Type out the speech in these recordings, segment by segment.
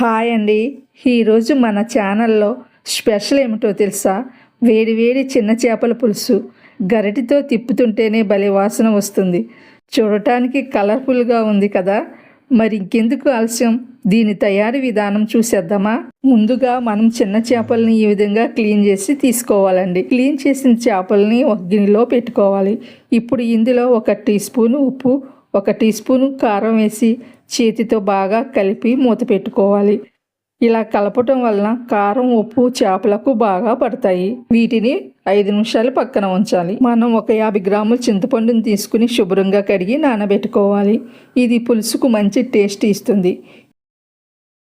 Hi అండి. ఈరోజు మన ఛానల్లో స్పెషల్ ఏమిటో తెలుసా? వేడివేడి చిన్న చేపల పులుసు. గరిటితో తిప్పుతుంటేనే భలే వాసన వస్తుంది. చూడటానికి కలర్ఫుల్గా ఉంది కదా? మరి ఇంకెందుకు ఆలస్యం? దీని తయారీ విధానం చూసేద్దామా? ముందుగా మనం చిన్న చేపల్ని ఈ విధంగా క్లీన్ చేసి తీసుకోవాలండి. క్లీన్ చేసిన చేపల్ని ఒక గిన్నెలో పెట్టుకోవాలి. ఇప్పుడు ఇందులో ఒక టీ స్పూన్ ఉప్పు ఒక టీ స్పూన్ కారం వేసి చేతితో బాగా కలిపి మూత పెట్టుకోవాలి. ఇలా కలపటం వలన కారం ఉప్పు చేపలకు బాగా పడతాయి. వీటిని ఐదు నిమిషాలు పక్కన ఉంచాలి. మనం ఒక యాభై గ్రాముల చింతపండుని తీసుకుని శుభ్రంగా కడిగి నానబెట్టుకోవాలి. ఇది పులుసుకు మంచి టేస్ట్ ఇస్తుంది.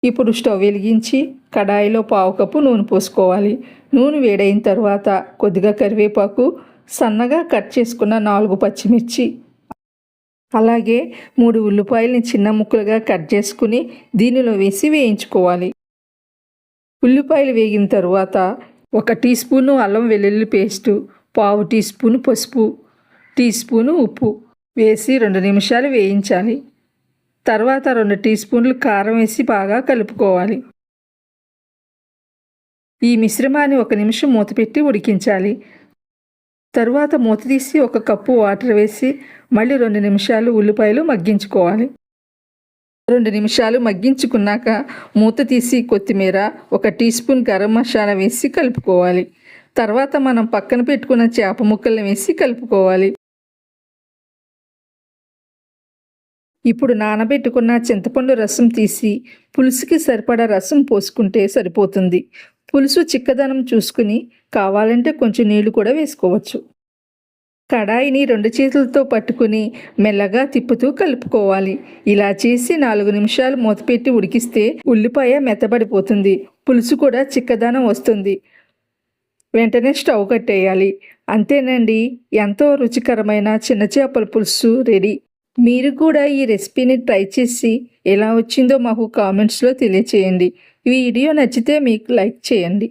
ఇప్పుడు స్టవ్ వెలిగించి కడాయిలో పావు కప్పు నూనె పోసుకోవాలి. నూనె వేడైన తర్వాత కొద్దిగా కరివేపాకు సన్నగా కట్ చేసుకున్న నాలుగు పచ్చిమిర్చి అలాగే మూడు ఉల్లిపాయలని చిన్న ముక్కలుగా కట్ చేసుకుని దీనిలో వేసి వేయించుకోవాలి. ఉల్లిపాయలు వేగిన తర్వాత ఒక టీ స్పూను అల్లం వెల్లుల్లి పేస్టు పావు టీ స్పూను పసుపు టీ స్పూను ఉప్పు వేసి రెండు నిమిషాలు వేయించాలి. తర్వాత రెండు టీ స్పూన్లు కారం వేసి బాగా కలుపుకోవాలి. ఈ మిశ్రమాన్ని ఒక నిమిషం మూత పెట్టి ఉడికించాలి. తరువాత మూత తీసి ఒక కప్పు వాటర్ వేసి మళ్ళీ రెండు నిమిషాలు ఉల్లిపాయలు మగ్గించుకోవాలి. రెండు నిమిషాలు మగ్గించుకున్నాక మూత తీసి కొత్తిమీర ఒక టీ స్పూన్ గరం మసాలా వేసి కలుపుకోవాలి. తర్వాత మనం పక్కన పెట్టుకున్న చేప ముక్కల్ని వేసి కలుపుకోవాలి. ఇప్పుడు నానబెట్టుకున్న చింతపండు రసం తీసి పులుసుకి సరిపడా రసం పోసుకుంటే సరిపోతుంది. పులుసు చిక్కదనం చూసుకుని కావాలంటే కొంచెం నీళ్ళు కూడా వేసుకోవచ్చు. కడాయిని రెండు చేతులతో పట్టుకుని మెల్లగా తిప్పుతూ కలుపుకోవాలి. ఇలా చేసి నాలుగు నిమిషాలు మూతపెట్టి ఉడికిస్తే ఉల్లిపాయ మెత్తబడిపోతుంది. పులుసు కూడా చిక్కదనం వస్తుంది. వెంటనే స్టవ్ కట్టేయాలి. అంతేనండి ఎంతో రుచికరమైన చిన్న చేపల పులుసు రెడీ. మీరు కూడా ఈ రెసిపీని ట్రై చేసి ఎలా వచ్చిందో మాకు కామెంట్స్లో తెలియచేయండి. ఈ వీడియో నచ్చితే మీకు లైక్ చేయండి.